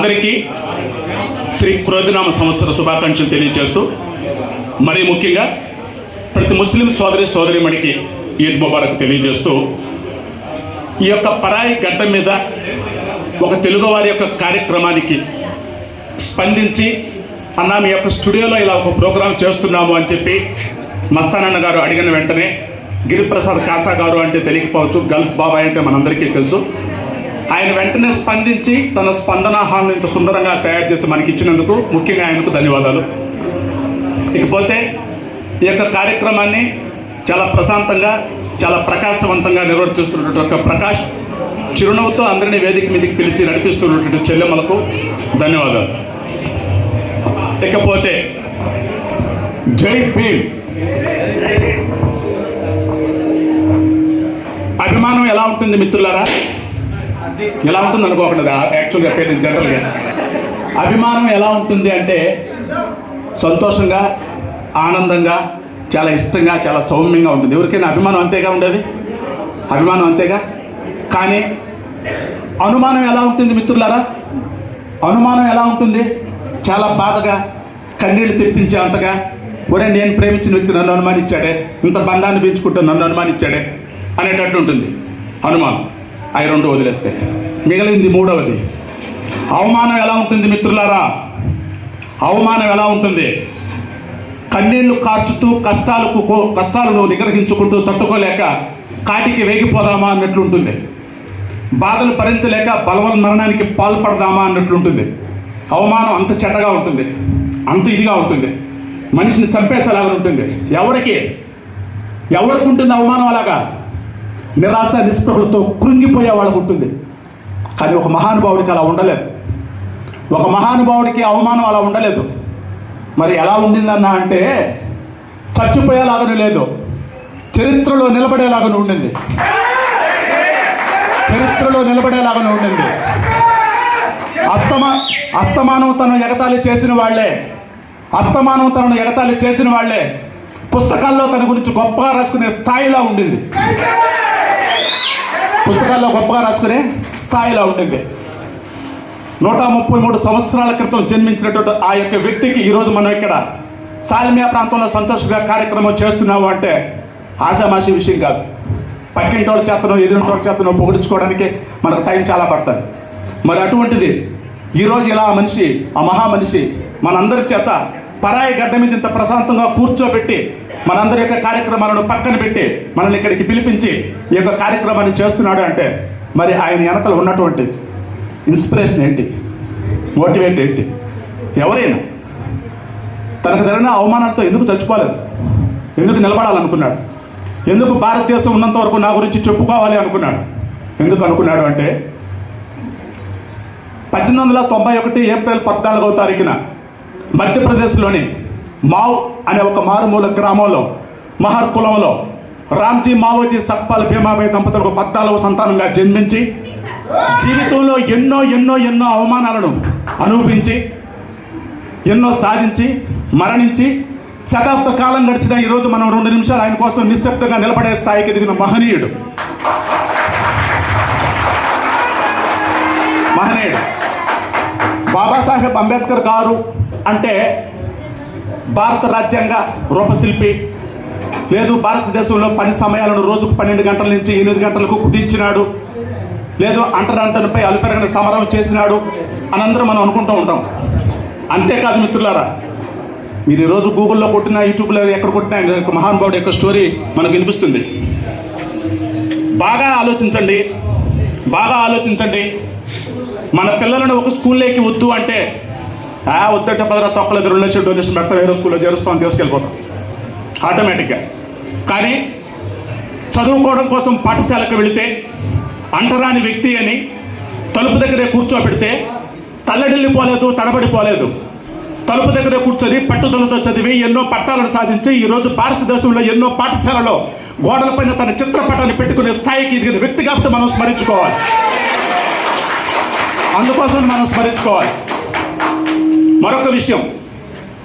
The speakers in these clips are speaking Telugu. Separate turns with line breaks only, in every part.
అందరికీ శ్రీ క్రోధినామ సంవత్సర శుభాకాంక్షలు తెలియజేస్తూ మరీ ముఖ్యంగా ప్రతి ముస్లిం సోదరి సోదరిమణికి ఈద్ ముబారక్ తెలియజేస్తూ ఈ యొక్క పరాయి గడ్డ మీద ఒక తెలుగువారి యొక్క కార్యక్రమానికి స్పందించి అన్న మీ యొక్క స్టూడియోలో ఇలా ఒక ప్రోగ్రాం చేస్తున్నాము అని చెప్పి మస్తానన్న గారు అడిగిన వెంటనే గిరిప్రసాద్ కాసా గారు అంటే తెలియకపోవచ్చు గల్ఫ్ బాబాయ్ అంటే మనందరికీ తెలుసు. ఆయన వెంటనే స్పందించి తన స్పందన హాల్ను ఇంత సుందరంగా తయారు చేసి మనకి ఇచ్చినందుకు ముఖ్యంగా ఆయనకు ధన్యవాదాలు. ఇకపోతే ఈ యొక్క కార్యక్రమాన్ని చాలా ప్రశాంతంగా చాలా ప్రకాశవంతంగా నిర్వర్తిస్తున్నటువంటి ఒక ప్రకాష్ చిరునవ్వుతో అందరినీ వేదిక మీదకి పిలిచి నడిపిస్తున్నటువంటి చెల్లెమ్మలకు ధన్యవాదాలు. ఇకపోతే జై భీమ్. అభిమానం ఎలా ఉంటుంది మిత్రులారా? ఎలా ఉంటుంది అనుకోకుండా యాక్చువల్గా పేరు జనరల్గా అభిమానం ఎలా ఉంటుంది అంటే సంతోషంగా ఆనందంగా చాలా ఇష్టంగా చాలా సౌమ్యంగా ఉంటుంది. ఎవరికైనా అభిమానం అంతేగా ఉండేది? అభిమానం అంతేగా? కానీ అనుమానం ఎలా ఉంటుంది మిత్రులారా? అనుమానం ఎలా ఉంటుంది? చాలా బాధగా కన్నీళ్ళు తెప్పించే అంతగా ఒరే నేను ప్రేమించిన వ్యక్తి నన్ను అనుమానించాడే ఇంత బంధాన్ని పెంచుకుంటూ నన్ను అనుమానించాడే అనేటట్లు ఉంటుంది అనుమానం. అవి రెండు వదిలేస్తే. మిగిలింది మూడవది. అవమానం ఎలా ఉంటుంది మిత్రులారా? అవమానం ఎలా ఉంటుంది? కన్నీళ్ళు కార్చుతూ కష్టాలకు కో- కష్టాలను నిగ్రహించుకుంటూ తట్టుకోలేక కాటికి వేగిపోదామా అన్నట్లుంటుంది. బాధలు భరించలేక బలవన్ మరణానికి పాల్పడదామా అన్నట్లుంటుంది. అవమానం అంత చెడ్డగా ఉంటుంది. అంత ఇదిగా ఉంటుంది. మనిషిని చంపేసేలాగా ఉంటుంది. ఎవరికి? ఎవరికి ఉంటుంది అవమానం అలాగా? నిరాశ నిస్పృహలతో కృంగిపోయే వాళ్ళకు ఉంటుంది. కానీ ఒక మహానుభావుడికి అలా ఉండలేదు. ఒక మహానుభావుడికి అవమానం అలా ఉండలేదు. మరి ఎలా ఉండిందన్న అంటే చచ్చిపోయేలాగానే లేదు. చరిత్రలో నిలబడేలాగానే ఉండింది. చరిత్రలో నిలబడేలాగానే ఉండింది. అస్తమా అస్తమానం తను ఎగతాళి చేసిన వాళ్ళే. అస్తమానం తనను ఎగతాళి చేసిన వాళ్ళే. పుస్తకాల్లో తన గురించి గొప్పగా రాసుకునే స్థాయిలో ఉండింది. పుస్తకాల్లో గొప్పగా రాసుకునే స్థాయిలో ఉండింది. నూట ముప్పై మూడు సంవత్సరాల క్రితం జన్మించినటువంటి ఆ యొక్క వ్యక్తికి ఈరోజు మనం ఇక్కడ సాల్మియా ప్రాంతంలో సంతోషంగా కార్యక్రమం చేస్తున్నాము అంటే ఆశామాషి విషయం కాదు. పక్కింటోళ్ళ చేతను ఎదురింటోళ్ళ చేతను పొగిడించుకోవడానికి మనకు టైం చాలా పడుతుంది. మరి అటువంటిది ఈరోజు ఇలా మనిషి ఆ మహా మనిషి మనందరి చేత పరాయి గడ్డ మీద ఇంత ప్రశాంతంగా కూర్చోబెట్టి మనందరి యొక్క కార్యక్రమాలను పక్కన పెట్టి మనల్ని ఇక్కడికి పిలిపించి ఈ యొక్క కార్యక్రమాన్ని చేస్తున్నాడు అంటే మరి ఆయన వెనకలు ఉన్నటువంటి ఇన్స్పిరేషన్ ఏంటి? మోటివేట్ ఏంటి? ఎవరైనా తనకు జరిగిన అవమానాలతో ఎందుకు చచ్చిపోలేదు? ఎందుకు నిలబడాలనుకున్నాడు? ఎందుకు భారతదేశం ఉన్నంత వరకు నా గురించి చెప్పుకోవాలి అనుకున్నాడు? ఎందుకు అనుకున్నాడు అంటే పద్దెనిమిది వందల తొంభై ఒకటి ఏప్రిల్ పద్నాలుగవ తారీఖున మధ్యప్రదేశ్లోని మావ్ అనే ఒక మారుమూల గ్రామంలో మహర్ కులంలో రామ్జీ మావోజీ సత్పాల్ భీమాబాయి దంపతులకు పద్నాలుగు సంతానంగా జన్మించి జీవితంలో ఎన్నో ఎన్నో ఎన్నో అవమానాలను అనుభవించి ఎన్నో సాధించి మరణించి శతాబ్ద కాలం గడిచిన ఈరోజు మనం రెండు నిమిషాలు ఆయన కోసం నిశ్శబ్దంగా నిలబడే స్థాయికి ఎదిగిన మహనీయుడు. మహనీయుడు. బాబాసాహెబ్ అంబేద్కర్ గారు అంటే భారత రాజ్యాంగ రూపశిల్పి. లేదు భారతదేశంలో పని సమయాలను రోజుకు పన్నెండు గంటల నుంచి ఎనిమిది గంటలకు కుదించినాడు లేదు అంటరాంతనపై అలుపెరగని సమరం చేసినాడు అని మనం అనుకుంటూ ఉంటాం. అంతేకాదు మిత్రులారా మీరు ఈరోజు గూగుల్లో కొట్టినా యూట్యూబ్లో ఎక్కడ కొట్టినా ఆయన యొక్క మహానుభావుడి యొక్క స్టోరీ మనకు వినిపిస్తుంది. బాగా ఆలోచించండి. బాగా ఆలోచించండి. మన పిల్లలను ఒక స్కూల్లోకి వద్దు అంటే ఆ వద్దంటే పదరా తొక్కల రెండు లక్షలు డొనేషన్ పెడతాం వేరే స్కూల్లో చేరుస్తాం తీసుకెళ్ళిపోతాం. ఆటోమేటిక్గా కానీ చదువుకోవడం కోసం పాఠశాలకు వెళితే అంటరాని వ్యక్తి అని తలుపు దగ్గరే కూర్చోబెడితే తల్లడిల్లిపోలేదు తడబడిపోలేదు. తలుపు దగ్గరే కూర్చొని పట్టుదలతో చదివి ఎన్నో పట్టాలను సాధించి ఈరోజు భారతదేశంలో ఎన్నో పాఠశాలలో గోడలపైన తన చిత్రపటాన్ని పెట్టుకునే స్థాయికి ఎదిగిన వ్యక్తి కాబట్టి మనం స్మరించుకోవాలి. అందుకోసం మనం స్మరించుకోవాలి. మరొక విషయం.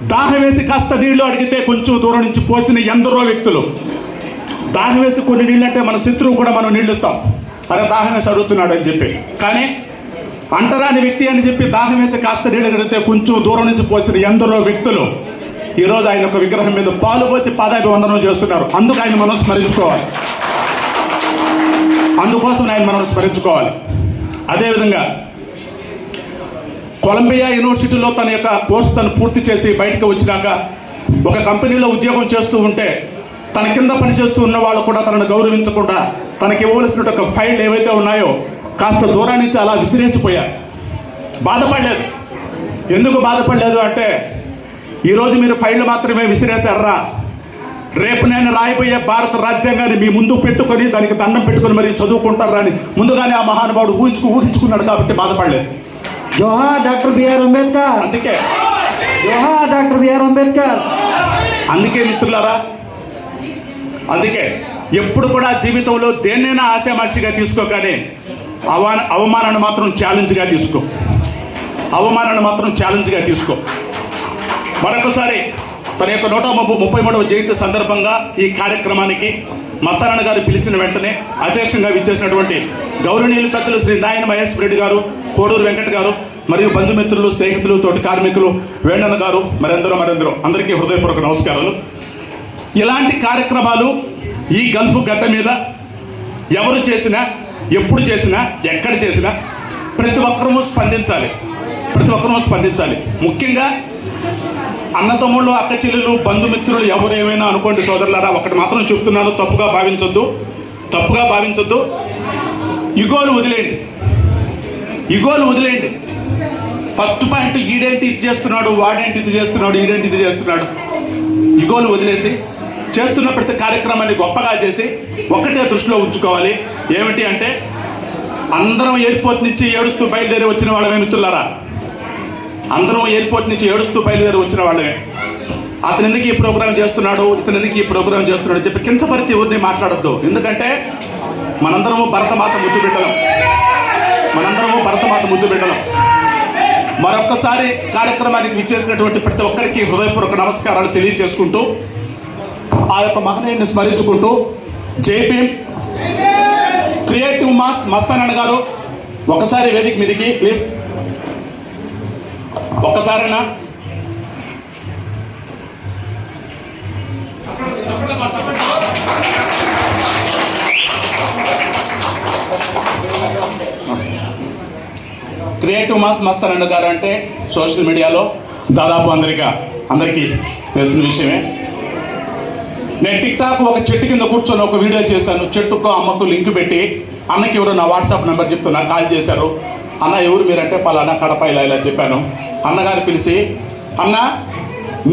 దాహం వేసి కాస్త నీళ్ళు అడిగితే కొంచెం దూరం నుంచి పోసిన ఎందరో వ్యక్తులు. దాహం వేసి కొన్ని నీళ్ళు అంటే మన శత్రువు కూడా మనం నీళ్ళు ఇస్తాం అరే దాహం వేసి అడుగుతున్నాడు అని చెప్పి. కానీ అంటరాని వ్యక్తి అని చెప్పి దాహం వేసి కాస్త నీళ్ళు అడిగితే కొంచెం దూరం నుంచి పోసిన ఎందరో వ్యక్తులు ఈరోజు ఆయన ఒక విగ్రహం మీద పాలు పోసి పాదాభివందనం చేస్తున్నారు. అందుకు ఆయన మనం స్మరించుకోవాలి. అందుకోసం ఆయన మనం స్మరించుకోవాలి. అదేవిధంగా కొలంబియా యూనివర్సిటీలో తన యొక్క కోర్సు తను పూర్తి చేసి బయటకు వచ్చినాక ఒక కంపెనీలో ఉద్యోగం చేస్తూ ఉంటే తన కింద పనిచేస్తూ ఉన్న వాళ్ళు కూడా తనను గౌరవించకుండా తనకి ఇవ్వవలసిన ఒక ఫైల్ ఏవైతే ఉన్నాయో కాస్త దూరం నుంచి అలా విసిరేసిపోయారు. బాధపడలేదు. ఎందుకు బాధపడలేదు అంటే ఈరోజు మీరు ఫైళ్ళు మాత్రమే విసిరేశారా? రేపు నేను రాయబోయే భారత రాజ్యాంగాన్ని మీ ముందు పెట్టుకొని దానికి దండం పెట్టుకొని మరి చదువుకుంటారా అని ముందుగానే ఆ మహానుభావుడు ఊహించుకు ఊహించుకున్నాడు కాబట్టి బాధపడలేదు.
జోహార్ డాక్టర్ బిఆర్ అంబేద్కర్.
అందుకే.
జోహార్ డాక్టర్ బిఆర్ అంబేద్కర్.
అందుకే మిత్రులారా అందుకే ఎప్పుడు కూడా జీవితంలో దేన్నైనా ఆశామాషిగా తీసుకోగానే అవమాన అవమానాన్ని మాత్రం ఛాలెంజ్గా తీసుకో. అవమానాన్ని మాత్రం ఛాలెంజ్గా తీసుకో. మరొకసారి తన యొక్క నూట ముప్పై ముప్పై మూడవ జయంతి సందర్భంగా ఈ కార్యక్రమానికి మస్తారాయణ గారు పిలిచిన వెంటనే అశేషంగా విచ్చేసినటువంటి గౌరవనీయులు పెద్దలు శ్రీ నాయన మహేశ్వర రెడ్డి గారు కోడూరు వెంకట గారు మరియు బంధుమిత్రులు స్నేహితులు తోటి కార్మికులు వేణన్న గారు మరెందరో మరెందరో అందరికీ హృదయపూర్వక నమస్కారాలు. ఇలాంటి కార్యక్రమాలు ఈ గల్ఫ్ గడ్డ మీద ఎవరు చేసినా ఎప్పుడు చేసినా ఎక్కడ చేసినా ప్రతి ఒక్కరూ స్పందించాలి. ప్రతి ఒక్కరూ స్పందించాలి. ముఖ్యంగా అన్నతమ్ముళ్ళు అక్క చెల్లెలు బంధుమిత్రులు ఎవరు ఏమైనా అనుకోండి సోదరులారా ఒకటి మాత్రం చెప్తున్నాను తప్పుగా భావించొద్దు తప్పుగా భావించొద్దు. ఇగోలు వదిలేయండి. ఇగోలు వదిలేయండి. ఫస్ట్ పాయింట్ ఈడేంటి ఇది చేస్తున్నాడు వాడేంటి ఇది చేస్తున్నాడు ఈడేంటి ఇది చేస్తున్నాడు? ఇగోలు వదిలేసి చేస్తున్న ప్రతి కార్యక్రమాన్ని గొప్పగా చేసి ఒకటే దృష్టిలో ఉంచుకోవాలి. ఏమిటి అంటే అందరం ఎయిర్పోర్ట్ నుంచి ఏడుస్తూ బయలుదేరి వచ్చిన వాళ్ళమే మిత్రులారా. అందరం ఎయిర్పోర్ట్ నుంచి ఏడుస్తూ బయలుదేరి వచ్చిన వాళ్ళమే. అతను ఎందుకు ఈ ప్రోగ్రాం చేస్తున్నాడు ఇతను ఎందుకు ఈ ప్రోగ్రాం చేస్తున్నాడు చెప్పి కించపరిచి ఎవరిని మాట్లాడొద్దు. ఎందుకంటే మనందరము భరతమాత ముద్దు పెట్టడం మనందరము భరతమాత ముద్దు బిడ్డలం మరొక్కసారి కార్యక్రమానికి విచ్చేసినటువంటి ప్రతి ఒక్కరికి హృదయపూర్వక నమస్కారాలు తెలియజేసుకుంటూ ఆ యొక్క మహనీయుని స్మరించుకుంటూ జేపీఎం క్రియేటివ్ మాస్ మస్తానన్న గారు ఒకసారి వేదిక మీదికి ప్లీజ్. ఒక్కసారైనా. క్రియేటివ్ మాస్ మస్తానండ గారు అంటే సోషల్ మీడియాలో దాదాపు అందరికీ అందరికీ తెలిసిన విషయమే. నేను టిక్ టాక్ ఒక చెట్టు కింద కూర్చొని ఒక వీడియో చేశాను. చెట్టుకు అమ్మకు లింక్ పెట్టి అన్నకి ఎవరు నా వాట్సాప్ నెంబర్ చెప్తూ నాకు కాల్ చేశారు. అన్న ఎవరు మీరంటే పలానా కడప ఇలా ఇలా చెప్పాను. అన్నగారు పిలిచి అన్న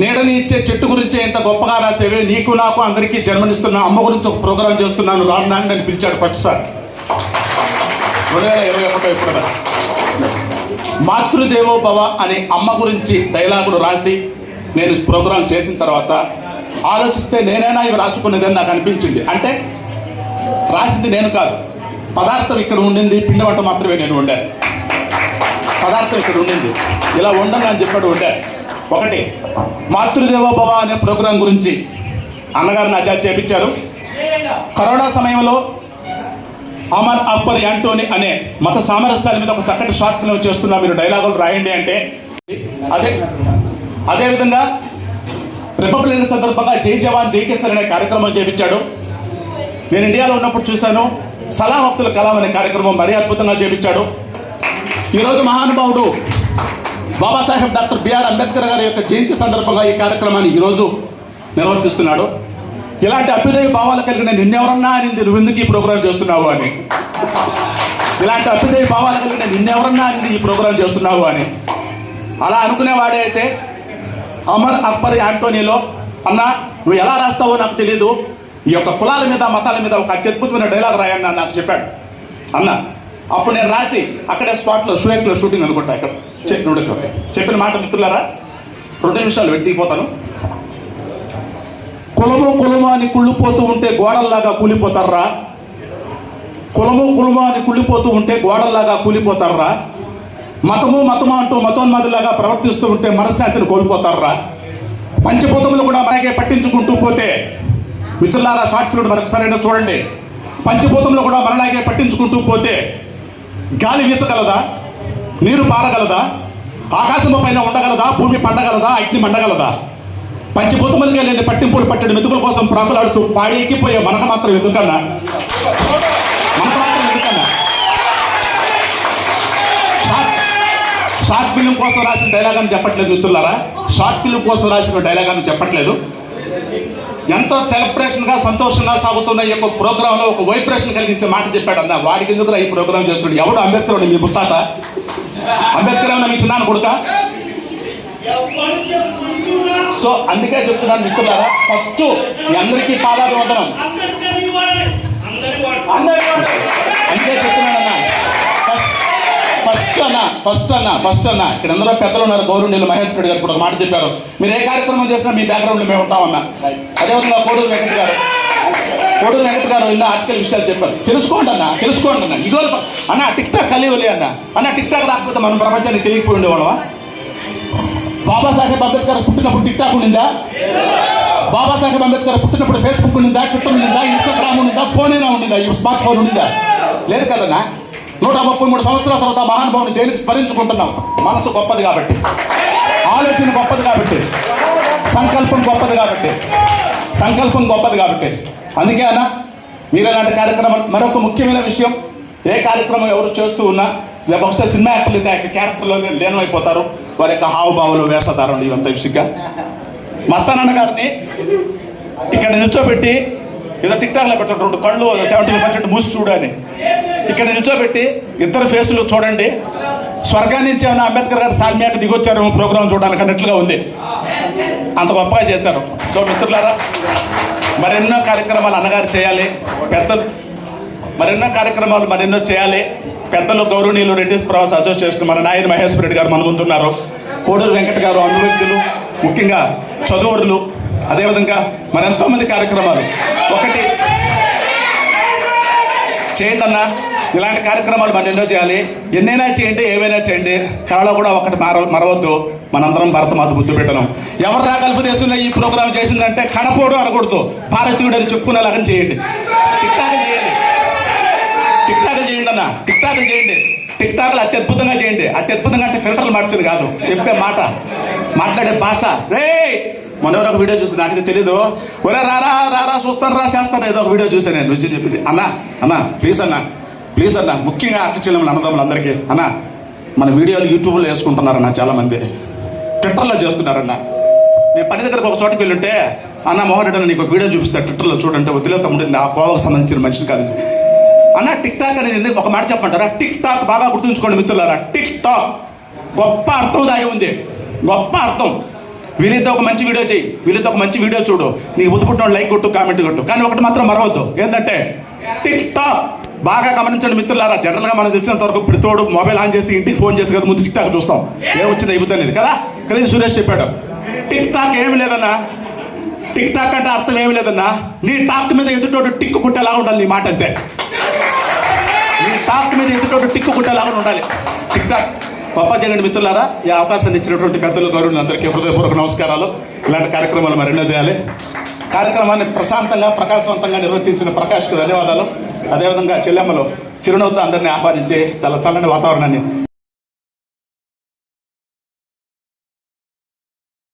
నీడని ఇచ్చే చెట్టు గురించి ఎంత గొప్పగా రాసేవే? నీకు నాకు అందరికీ జన్మనిస్తున్నా అమ్మ గురించి ఒక ప్రోగ్రాం చేస్తున్నాను. రాను నాని నన్ను పిలిచాడు ఫస్ట్ సార్. రెండు వేల ఇరవై ఒకటో ఇప్పుడు మాతృదేవోభవ అనే అమ్మ గురించి డైలాగులు రాసి నేను ప్రోగ్రాం చేసిన తర్వాత ఆలోచిస్తే నేనైనా ఇవి రాసుకునేదని నాకు అనిపించింది. అంటే రాసింది నేను కాదు. పదార్థం ఇక్కడ ఉండింది పిండి వంట మాత్రమే నేను వండాను. పదార్థం ఇక్కడ ఉండింది. ఇలా ఉండను అని చెప్పాడు వండాను. ఒకటి మాతృదేవోభవ అనే ప్రోగ్రాం గురించి అన్నగారు నా చేత చేపించారు. కరోనా సమయంలో అమర్ అక్బర్ యాంటోనీ అనే మత సామరస్యాల మీద ఒక చక్కటి షార్ట్ ఫిల్మ్ చేస్తున్నా మీరు డైలాగులు రాయండి అంటే అదే అదేవిధంగా రిపబ్లిక్ సందర్భంగా జై జవాన్ జై కిసాన్ అనే కార్యక్రమం చేపించాడు. నేను ఇండియాలో ఉన్నప్పుడు చూశాను. సలాం అబ్దుల్ కలాం అనే కార్యక్రమం మరీ అద్భుతంగా చేపించాడు. ఈరోజు మహానుభావుడు బాబాసాహెబ్ డాక్టర్ బిఆర్ అంబేద్కర్ గారి యొక్క జయంతి సందర్భంగా ఈ కార్యక్రమాన్ని ఈరోజు నిర్వర్తిస్తున్నాడు. ఇలాంటి అభ్యుదయ భావాలు కలిగిన నిన్నెవరన్నా అనింది నువ్వు ఎందుకు ఈ ప్రోగ్రాం చేస్తున్నావు అని. ఇలాంటి అభ్యుదయ భావాలు కలిగిన నిన్నెవరన్నా అనింది ఈ ప్రోగ్రాం చేస్తున్నావు అని. అలా అనుకునేవాడే అయితే అమర్ అక్బర్ యాంటోనీలో అన్న నువ్వు ఎలా రాస్తావో నాకు తెలియదు ఈ యొక్క కులాల మీద మతాల మీద ఒక అత్యద్భుతమైన డైలాగ్ రాయన్న నాకు చెప్పాడు. అన్న అప్పుడు నేను రాసి అక్కడే స్పాట్లో షూయక్లో షూటింగ్ అనుకుంటా ఇక్కడ. చెప్పిన చెప్పిన మాట మిత్రులారా? రెండు నిమిషాలు వెతికిపోతాను కులము కులము అని కుళ్ళిపోతూ ఉంటే గోడల్లాగా కూలిపోతారా? కులము కులము అని కుళ్ళిపోతూ ఉంటే గోడల్లాగా కూలిపోతారా? మతము మతము అంటూ మతోన్మాదులాగా ప్రవర్తిస్తూ ఉంటే మనశ్శాంతిని కోల్పోతారా? పంచభూతములు కూడా మనకే పట్టించుకుంటూ పోతే మిత్రులారా షార్ట్ ఫిల్మ్ మరొకసారైనా చూడండి. పంచభూతములు కూడా మనలాగే పట్టించుకుంటూ పోతే గాలి వీచగలదా? నీరు పారగలదా? ఆకాశము పైన ఉండగలదా? భూమి పండగలదా? అగ్ని మండగలదా? పంచభూతములుగా లేని పట్టింపులు పట్టడి మెతుకుల కోసం ప్రాకులాడుతూ పాడి ఎక్కిపోయే మనకు మాత్రం ఎందుకన్నా? మనకు మాత్రం ఎందుకన్నా? షార్ట్ షార్ట్ ఫిల్మ్ కోసం రాసిన డైలాగ్ అని చెప్పట్లేదు మిత్రులారా? షార్ట్ ఫిల్మ్ కోసం రాసిన డైలాగ్ అని చెప్పట్లేదు. ఎంతో సెలబ్రేషన్గా సంతోషంగా సాగుతున్న ఈ యొక్క ప్రోగ్రాంలో ఒక వైబ్రేషన్ కలిగించే మాట చెప్పాడు అన్న. వాడికి ఎందుకు ఈ ప్రోగ్రామ్ చేస్తున్నాడు? ఎవడు అంబేద్కర్ వాడు? మీ ముత్తాత? అంబేద్కర్ ఏమన్నా మీ చిన్నాను కొడుక? సో అందుకే చెప్తున్నాను మిత్రులారా ఫస్ట్ మీ అందరికీ
పాదాలు వదనం
అందుకే చెప్తున్నాను అన్న. ఫస్ట్ అన్న ఫస్ట్ అన్న ఫస్ట్ అన్న. ఇక్కడ అందరూ పెద్దలు ఉన్నారు గౌరవనీయులు మహేష్ రెడ్డి గారు కూడా ఒక మాట చెప్పారు. మీరు ఏ కార్యక్రమం చేసినా మీ బ్యాక్గ్రౌండ్ మేము ఉంటామన్న. అదేవిధంగా కోడూరు వెంకట్ గారు. కోడూరు వెంకట్ గారు ఎన్నో ఆర్టికల్ విషయాలు చెప్పారు. తెలుసుకోండి అన్న తెలుసుకోండి అన్న. ఇగో అన్న టిక్ టాక్ కలియులే అన్న. అన్న టిక్ టాక్ రాకపోతే మనం ప్రపంచానికి తెలియకపోయి ఉండేవాళ్ళమా? బాబాసాహెబ్ అంబేద్కర్ పుట్టినప్పుడు టిక్ టాక్ ఉండిందా బాబాసాహెబ్ అంబేద్కర్ పుట్టినప్పుడు ఫేస్బుక్ ఉండిందా? ట్విట్టర్ ఉండిందా? ఇన్స్టాగ్రామ్ ఉండిందా? ఫోన్ అయినా ఉండిందా? ఈ స్మార్ట్ ఫోన్ ఉండిందా? లేదు కదనా నూట ముప్పై మూడు సంవత్సరాల తర్వాత మహానుభావుని జైలుకి స్మరించుకుంటున్నాం. మనసు గొప్పది కాబట్టి. ఆలోచన గొప్పది కాబట్టి. సంకల్పం గొప్పది కాబట్టి. సంకల్పం గొప్పది కాబట్టి. అందుకే అన్న మీరు ఇలాంటి కార్యక్రమం మరొక ముఖ్యమైన విషయం. ఏ కార్యక్రమం ఎవరు చేస్తూ ఉన్నా బహుశా సినిమా యాక్టర్లు అయితే క్యారెక్టర్లో లీనమైపోతారు. వారి యొక్క హావభావాలు వేషధారణలు ఇవంతా విషయంగా మస్తానన్న గారిని ఇక్కడ నిల్చోబెట్టి ఏదో టిక్టాక్లో టాక్లో రెండు కళ్ళు సెవెంటీ పర్సెంట్ మూసి చూడని. ఇక్కడ నిల్చోబెట్టి ఇద్దరు ఫేసులు చూడండి. స్వర్గాన్ని నుంచి ఏమైనా అంబేద్కర్ గారు సాల్మియాకి దిగొచ్చారేమో ప్రోగ్రామ్ చూడడానికి అన్నట్లుగా ఉంది. అంత గొప్పగా చేశారు. సో మిత్రులారా మరెన్నో కార్యక్రమాలు అన్నగారు చేయాలి. పెద్దలు మరెన్నో కార్యక్రమాలు మరెన్నో చేయాలి. పెద్దలు గౌరవనీయులు రెడ్డిస్ ప్రవాస్ అసోసియేషన్ మన నాయన మహేశ్వర రెడ్డి గారు మన ముందున్నారు. కోడూరు వెంకట గారు అనుభక్తులు ముఖ్యంగా చదువురులు. అదేవిధంగా మరి ఎంతోమంది కార్యక్రమాలు. ఒకటి చేయండి అన్న ఇలాంటి కార్యక్రమాలు మనం ఎన్నో చేయాలి. ఎన్నైనా చేయండి ఏవైనా చేయండి. కళలో కూడా ఒకటి మార మరవద్దు. మనందరం భరతమాత బుద్ధి పెట్టడం. ఎవరు రా గల్ఫ్ దేశంలో ఈ ప్రోగ్రాం చేసిందంటే కడపోడు అనకూడదు. భారతీయుడు అని చెప్పుకునేలాగా చేయండి. టిక్టాక్ చేయండి. టిక్టాక్ చేయండి అన్న. టిక్టాక్ చేయండి. టిక్టాక్లు అత్యద్భుతంగా చేయండి. అత్యద్భుతంగా అంటే ఫిల్టర్లు మార్చేది కాదు. చెప్పే మాట. మాట్లాడే భాష. రే మొన్న ఎవరో ఒక వీడియో చూసి నాకైతే తెలీదు. ఒరే రారా రారా చూస్తాను రా చేస్తాను. ఏదో ఒక వీడియో చూసాను నేను. వచ్చి చెప్పింది. అన్న అన్న ప్లీజ్ అన్న ప్లీజ్ అన్న. ముఖ్యంగా అక్క చెల్లెములు అన్నదమ్ములందరికీ అన్న మన వీడియోలు యూట్యూబ్లో వేసుకుంటున్నారన్న చాలామంది. ట్విట్టర్లో చేస్తున్నారన్న. నేను పని దగ్గరకు ఒక చోటకి వెళ్ళుంటే అన్న మోహన్ రెడ్డి నీకు ఒక వీడియో చూపిస్తా. ట్విట్టర్లో చూడంటే వదిలే తమ్ముడు నా కోవకు సంబంధించిన మనిషిని కాదు. అన్న టిక్ టాక్ అనేది ఎందుకు ఒక మాట చెప్పంటారా టిక్ టాక్ బాగా గుర్తుంచుకోండి మిత్రులారా. టిక్ టాక్ గొప్ప అర్థం దాగి ఉంది. గొప్ప అర్థం. వీళ్ళతో ఒక మంచి వీడియో చేయి వీళ్ళతో ఒక మంచి వీడియో చూడు. నీకు బుద్ధి లైక్ కొట్టు కామెంట్ కొట్టు. కానీ ఒకటి మాత్రం మరవద్దు. ఏంటంటే టిక్ టాక్ బాగా గమనించండి మిత్రులారా. జనరల్గా మనం తెలిసినంత వరకు తోడు మొబైల్ ఆన్ చేస్తే ఇంటికి ఫోన్ చేసి కదా ముందు టిక్ టాక్ చూస్తాం. ఏ వచ్చింది అయిపోతుంది కదా? క్రేజీ సురేష్ చెప్పాడు. టిక్ టాక్ ఏమి లేదన్నా. టిక్ టాక్ అంటే అర్థం ఏమి లేదన్నా. నీ టాక్ మీద ఎదుటోడు టిక్ కుట్టేలాగా ఉండాలి నీ మాట అంతే. నీ టాక్ మీద ఎదుటోడు టిక్ కుట్టేలాగా ఉండాలి. టిక్ టాక్ గొప్ప మిత్రులారా ఈ అవకాశాన్ని ఇచ్చినటువంటి పెద్దలు గౌరవులు అందరికీ హృదయపూర్వక నమస్కారాలు. ఇలాంటి కార్యక్రమాలు మరెన్నో చేయాలి. కార్యక్రమాన్ని ప్రశాంతంగా ప్రకాశవంతంగా నిర్వర్తించిన ప్రకాష్కు ధన్యవాదాలు. అదేవిధంగా చెల్లెమ్మలు చిరునవ్వుతో అందరినీ ఆహ్వానించి చాలా చల్లని వాతావరణాన్ని